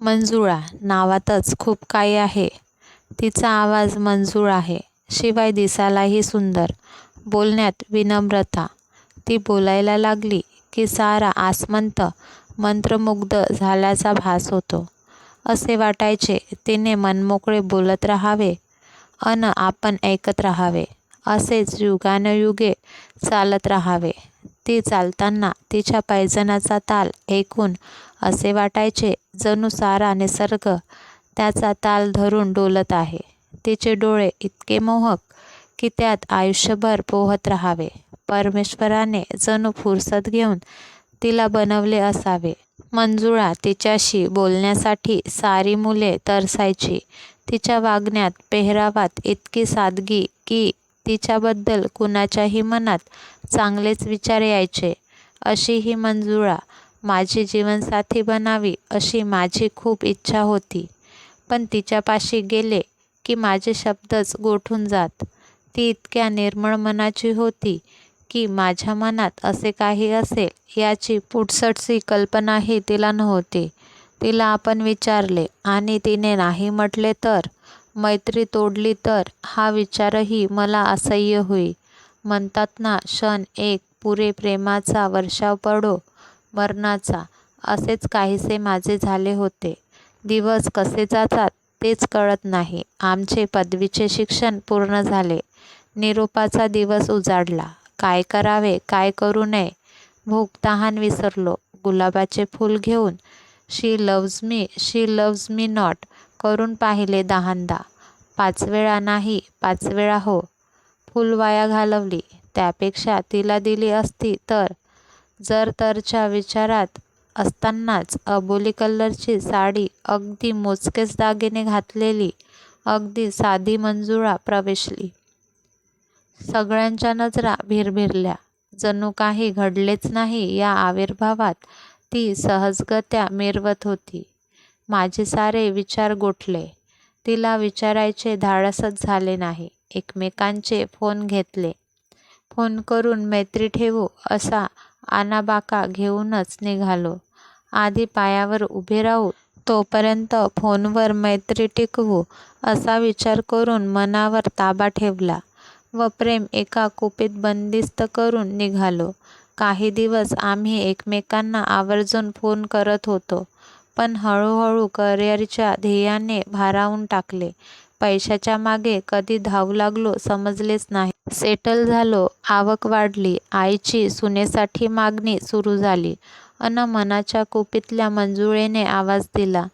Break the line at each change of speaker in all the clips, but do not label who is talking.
मंजुळा नावातच खूप काही आहे. तिचा आवाज मंजूळ आहे. शिवाय दिसायलाही सुंदर. बोलण्यात विनम्रता. ती बोलायला लागली की सारा आसमंत मंत्रमुग्ध झाल्याचा भास होतो. असे वाटायचे तिने मनमोकळे बोलत राहावे अन आपण ऐकत राहावे. असेच युगानयुगे चालत राहावे. ती चालताना तिच्या पैजनाचा ताल ऐकून असे वाटायचे जणू सारा निसर्ग त्याचा ताल धरून डोलत आहे. तिचे डोळे इतके मोहक की त्यात आयुष्यभर पोहत राहावे. परमेश्वराने जणू फुरसत घेऊन तिला बनवले असावे. मंजुळा तिच्याशी बोलण्यासाठी सारी मुले तरसायची. तिच्या वागण्यात पेहरावात इतकी सादगी की तिच्याबद्दल कुणाच्याही मनात चांगलेच विचार यायचे. अशी ही मंजुळा माझी जीवनसाथी बनावी अशी माझी खूप इच्छा होती. पण तिच्यापाशी गेले की माझे शब्दच गोठून जात. ती इतक्या निर्मळ मनाची होती की माझ्या मनात असे काही असेल याची पुटसटशी कल्पनाही तिला नव्हती. तिला आपण विचारले आणि तिने नाही म्हटले तर? मैत्री तोडली तर हा विचारही मला असह्य होई. म्हणतात ना क्षण एक पुरे प्रेमाचा वर्षाव पडो मरणाचा असेच काहीसे माझे झाले होते. दिवस कसे जातात तेच कळत नाही. आमचे पदवीचे शिक्षण पूर्ण झाले. निरोपाचा दिवस उजाडला. काय करावे काय करू नये भूक तहान विसरलो. गुलाबाचे फूल घेऊन she loves me she loves me not करून पाहिले दहांदा. पाचवेळा नाही पाच वेळा हो. फूल वाया घालवली त्यापेक्षा तिला दिली असती तर? जर-तरच्या विचारात असतानाच अबोली कलरची साडी अगदी मोजकेच दागिने घातलेली अगदी साधी मंजुळा प्रवेशली. सगळ्यांच्या नजरा भिरभिरल्या. जणू काही घडलेच नाही या आविर्भावात ती सहजगत्या मिरवत होती. माझे सारे विचार गोठले. तिला विचारायचे धाडसच झाले नाही. एकमेकांचे फोन घेतले. फोन करून मैत्री ठेवू असा आणाबाका घेऊनच निघालो. आधी पायावर उभे राहू तोपर्यंत फोनवर मैत्री टिकवू असा विचार करून मनावर ताबा ठेवला व प्रेम एका कुपीत बंदिस्त करून निघालो. काही दिवस आम्ही एकमेकांना आवर्जून फोन करत होतो. पण हळूहळू करिअरच्या ध्येयाने भारावून टाकले. पैशाच्या मागे कधी धावू लागलो समजलेच नाही. सेटल झालो. आवक वाढली. आईची सुनेसाठी मागणी सुरू झाली अन मनाच्या कुपीतल्या मंजुळेने आवाज दिला.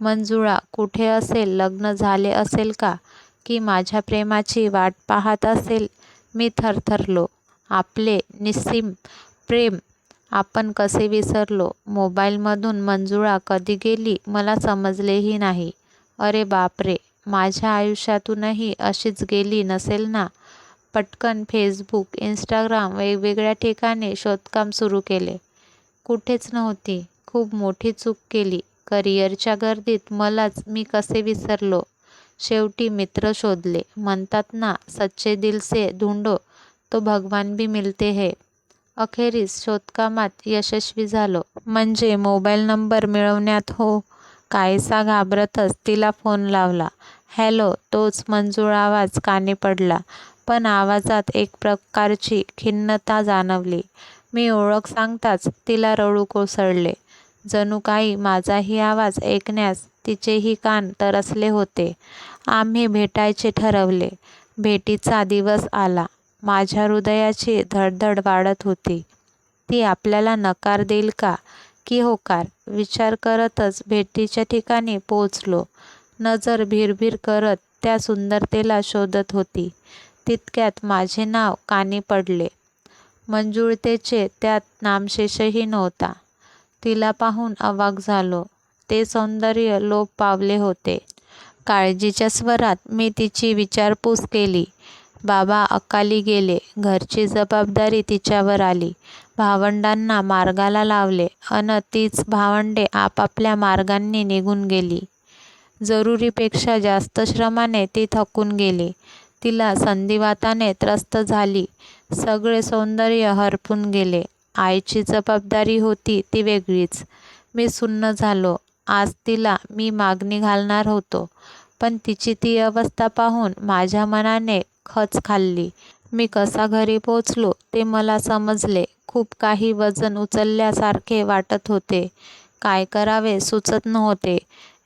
मंजुळा कुठे असेल लग्न झाले असेल का? की माझ्या प्रेमाची वाट पाहत असेल मी थरथरलो. आपले निस्सीम प्रेम आपण कसे विसरलो? मोबाईलमधून मंजुळा कधी गेली मला समजलेही नाही. अरे बापरे माझ्या आयुष्यातूनही अशीच गेली नसेल ना? पटकन फेसबुक इंस्टाग्राम वेगवेगळ्या ठिकाणी शोधकाम सुरू केले. कुठेच नव्हती. खूप मोठी चूक केली. करिअरच्या गर्दीत मलाच मी कसे विसरलो? शेवटी मित्र शोधले. म्हणतात ना सच्चे दिल से ढूंढो तो भगवान भी मिलते हे अखेरीस शोधकामात यशस्वी झालो. म्हणजे मोबाईल नंबर मिळवण्यात हो. काहीसा घाबरतच तिला फोन लावला. हॅलो तोच मंजूळ आवाज काने पडला. पण आवाजात एक प्रकारची खिन्नता जाणवली. मी ओळख सांगताच तिला रडू कोसळले. जणू काही माझाही आवाज ऐकण्यास तिचेही कान तरसले होते. आम्ही भेटायचे ठरवले. भेटीचा दिवस आला. माझ्या हृदयाची धडधड वाढत होती. ती आपल्याला नकार देईल का की होकार विचार करतच भेटीच्या ठिकाणी पोचलो. नजर भिरभिर करत त्या सुंदरतेला शोधत होती. तितक्यात माझे नाव कानी पडले. मंजुळतेचे त्यात नामशेषही नव्हता. तिला पाहून अवाक झालो. ते सौंदर्य लोप पावले होते. काळजीच्या स्वरात मी तिची विचारपूस केली. बाबा अकाली गेले. घरची जबाबदारी तिच्यावर आली. भावंडांना मार्गाला लावले अन तीच भावंडे आपापल्या मार्गांनी निघून गेली. जरुरीपेक्षा जास्त श्रमाने ती थकून गेली. तिला संधिवाताने त्रस्त झाली. सगळे सौंदर्य हरपून गेले. आईची जबाबदारी होती ती वेगळीच. मी सुन्न झालो. आज तिला मी मागणी घालणार होतो पण तिची ती अवस्था पाहून माझ्या मनाने खच खाल्ली मी कसा घरी पोचलो ते मला समजले खूप काही वजन उचलल्यासारखे वाटत होते काय करावे सुचत नव्हते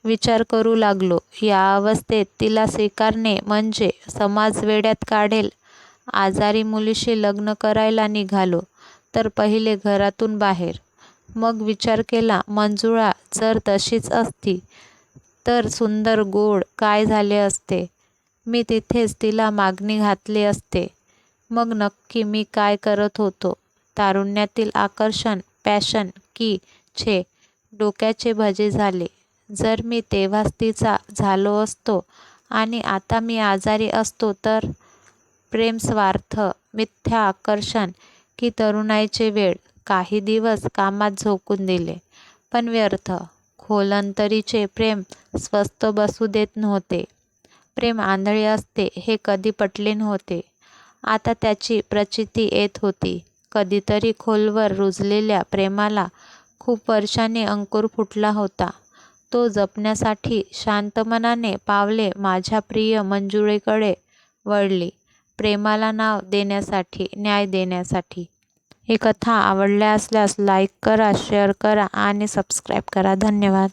विचार करू लागलो. या अवस्थेत तिला स्वीकारणे म्हणजे समाज वेड्यात काढेल. आजारी मुलीशी लग्न करायला निघालो तर पहिले घरातून बाहेर. मग विचार केला मंजुळा जर तशीच असती तर सुंदर गोड काय झाले असते? मी तिथेच तिला मागणी घातली असते. मग नक्की मी काय करत होतो? तारुण्यातील आकर्षण पॅशन की छे डोक्याचे भजे झाले. जर मी तेव्हाच तिचा झालो असतो आणि आता मी आजारी असतो तर? प्रेम स्वार्थ मिथ्या आकर्षण की तरुणाईचे वेळ काही दिवस कामात झोकून दिले. पण व्यर्थ. खोलंतरीचे प्रेम स्वस्त बसू देत नव्हते. प्रेम आंधळे असते हे कधी पटले नव्हते. आता त्याची प्रचिती येत होती. कधीतरी खोलवर रुजलेल्या प्रेमाला खूप वर्षांनी अंकुर फुटला होता. तो जपण्यासाठी शांत मनाने पावले माझ्या प्रिय मंजुळेकडे वळली. प्रेमाला नाव देण्यासाठी न्याय देण्यासाठी. ही कथा आवडल्या असल्यास लाईक करा शेअर करा आणि सबस्क्राईब करा. धन्यवाद.